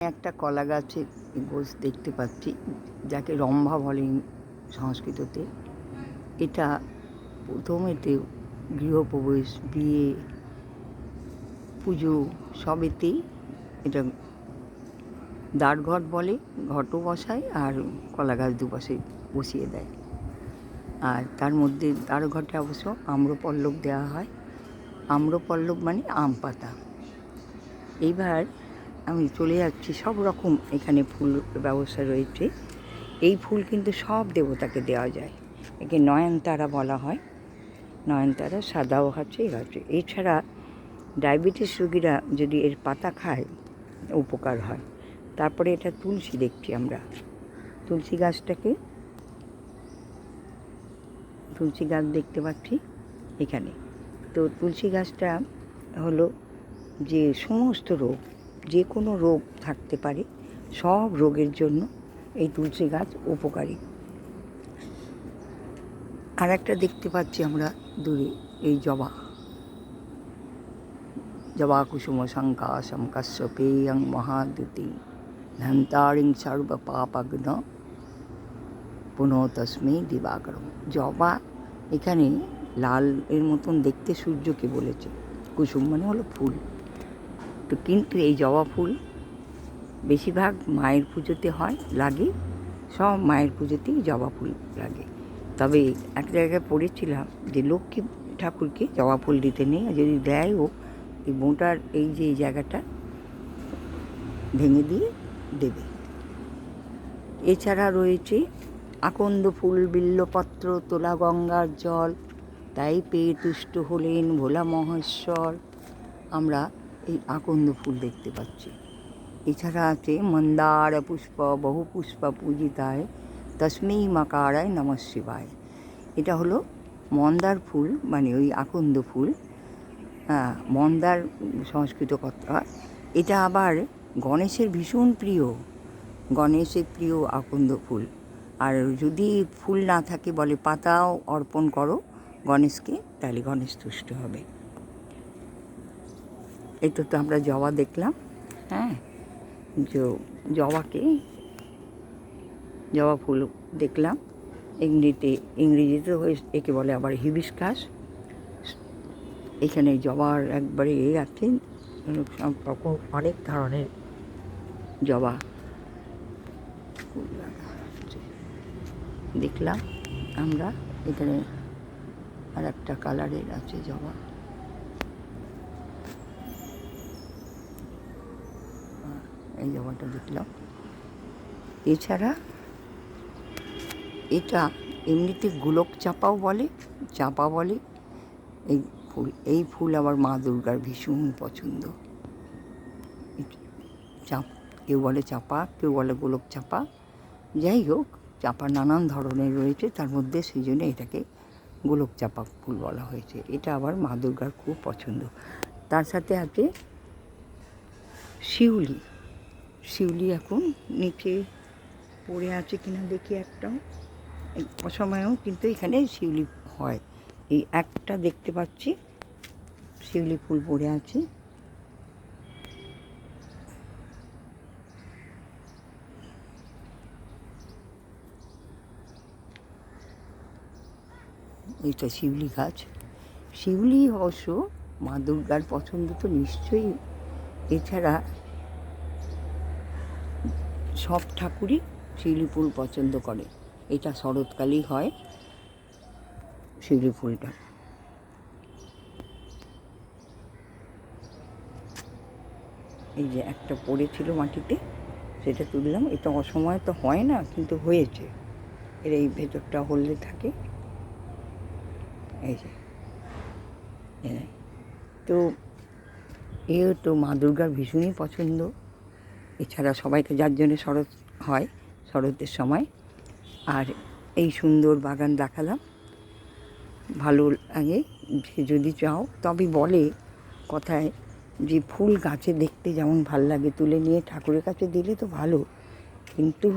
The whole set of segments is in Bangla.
একটা কলা গাছের গোছ দেখতে পাচ্ছি, যাকে রম্ভা বলেন সংস্কৃততে। এটা প্রথমেতে গৃহপ্রবেশ, বিয়ে, পুজো সবেতেই এটা দ্বারঘট বলে, ঘটও বসায় আর কলা গাছ দুপাশে বসিয়ে দেয়। আর তার মধ্যে দ্বারঘটে অবশ্য আম্রপল্লব দেওয়া হয়। আম্রপল্লব মানে আম পাতা এইবার আমি চলে যাচ্ছি, সব রকম এখানে ফুল ব্যবস্থা রয়েছে। এই ফুল কিন্তু সব দেবতাকে দেওয়া যায়। একে নয়নতারা বলা হয়। নয়নতারা, সাদাও আছে, এ আছে। এছাড়া ডায়াবেটিস রোগীরা যদি এর পাতা খায়, উপকার হয়। তারপরে এটা তুলসী দেখছি আমরা। তুলসী গাছটাকে, তুলসী গাছ দেখতে পাচ্ছি এখানে। তো তুলসী গাছটা হলো যে সমস্ত রোগ যে কোনো রোগ থাকতে পারে, সব রোগের জন্য এই তুলসী গাছ উপকারী। আর একটা দেখতে পাচ্ছি আমরা দূরে, এই জবা। জবা কুসুম শঙ্কাশম কাশ্যপেয়ং মহাদুতি ধন্তারিং সর্ব পাপগ্ন পুনঃ তস্মৈ জবা এখানে লাল এর মতন দেখতে সূর্যকে বলেছে। কুসুম মানে হলো ফুল। তো কিন্তু এই জবা ফুল বেশিরভাগ মায়ের পুজোতে হয়, লাগে। সব মায়ের পুজোতেই জবা ফুল লাগে। তবে এক জায়গায় পড়েছিলাম যে লক্ষ্মী ঠাকুরকে জবা ফুল দিতে নেই, আর যদি দেয়ও এই বোঁটার এই যে এই জায়গাটা ভেঙে দিয়ে দেবে। এছাড়া রয়েছে আকন্দ ফুল, বিল্লপত্র, তোলা গঙ্গার জল, তাই পেয়ে তুষ্ট হলেন ভোলা মহেশ্বর। আমরা এই আকন্দ ফুল দেখতে পাচ্ছি। এছাড়া আছে মন্দার পুষ্প, বহু পুষ্প পূজিতায় তস্মেই মাকারায় নম শিবায়। এটা হলো মন্দার ফুল মানে ওই আকন্দ ফুল মন্দার সংস্কৃত কথা এটা আবার গণেশের ভীষণ প্রিয়, গণেশের প্রিয় আকন্দ ফুল। আর যদি ফুল না থাকে বলে পাতাও অর্পণ করো, গণেশকে তাহলে গণেশ তুষ্ট হবে। এই তো আমরা জবা দেখলাম হ্যাঁ? জবাকে, জবা ফুল দেখলাম, ইংরেজিতে ইংরেজিতে হয়ে, একে বলে আবার হিবিস্কাস। এখানে জবার একবারে এ আছে অনেক ধরনের জবা দেখলাম আমরা, এখানে আর একটা কালারের আছে জবা। এই জবাটা দেখলাম। এছাড়া এটা এমনিতে গোলক চাপাও বলে, চাপা বলে। এই ফুল এই ফুল আবার মা দুর্গার ভীষণ পছন্দ। চাপ, কেউ বলে চাপা, কেউ বলে গোলক চাপা। যাই হোক, চাপা নানান ধরনের রয়েছে, তার মধ্যে সেই জন্য এটাকে গোলক চাপা ফুল বলা হয়েছে। এটা আবার মা দুর্গার খুব পছন্দ। তার সাথে আছে শিউলি। শিউলি এখন নিচে পড়ে আছে কিনা দেখি একটাও। অসময়েও কিন্তু এখানে শিউলি হয়। এই একটা দেখতে পাচ্ছি, শিউলি ফুল পড়ে আছে। এইটা শিউলি গাছ। শিউলি অবশ্য মা দুর্গার পছন্দ তো নিশ্চয়ই। এছাড়া সব ঠাকুরই শিউলি ফুল পছন্দ করে। এটা শরৎকালেই হয় শিউলি ফুলটা এই যে একটা পড়েছিল মাটিতে, সেটা তুললাম। এটা অসময় তো হয় না, কিন্তু হয়েছে। এর এই ভেতরটা হলদে থাকে। এই যে। তো এও তো মা দুর্গার ভীষণই পছন্দ। এছাড়া সবাইকে যার জন্য শরৎ হয় শরতের সময়। আর এই সুন্দর বাগান দেখালাম। ভালো লাগে যদি চাও, তবে বলে কথায় যে ফুল গাছে দেখতে যেমন ভালো লাগে, তুলে নিয়ে ঠাকুরের কাছে দিলে তো ভালো। কিন্তু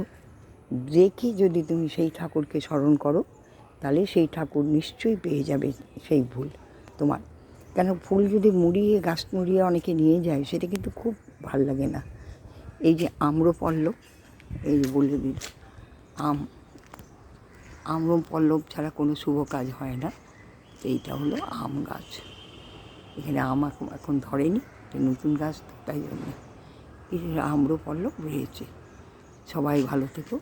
দেখে যদি তুমি সেই ঠাকুরকে স্মরণ করো, তাহলে সেই ঠাকুর নিশ্চয়ই পেয়ে যাবে সেই ফুল তোমার। কেন, ফুল যদি মুড়িয়ে, গাছ মুড়িয়ে অনেকে নিয়ে যায়, সেটা কিন্তু খুব ভালো লাগে না। এই যে এই যে বলে দিল আম, আম্রপল্লব ছাড়া কোনো শুভ কাজ হয় না। এইটা হলো আম গাছ। এখানে আম এখন ধরেনি নতুন গাছ তো তাই জন্য। আম্রপল্লব রয়েছে। সবাই ভালো থেকো।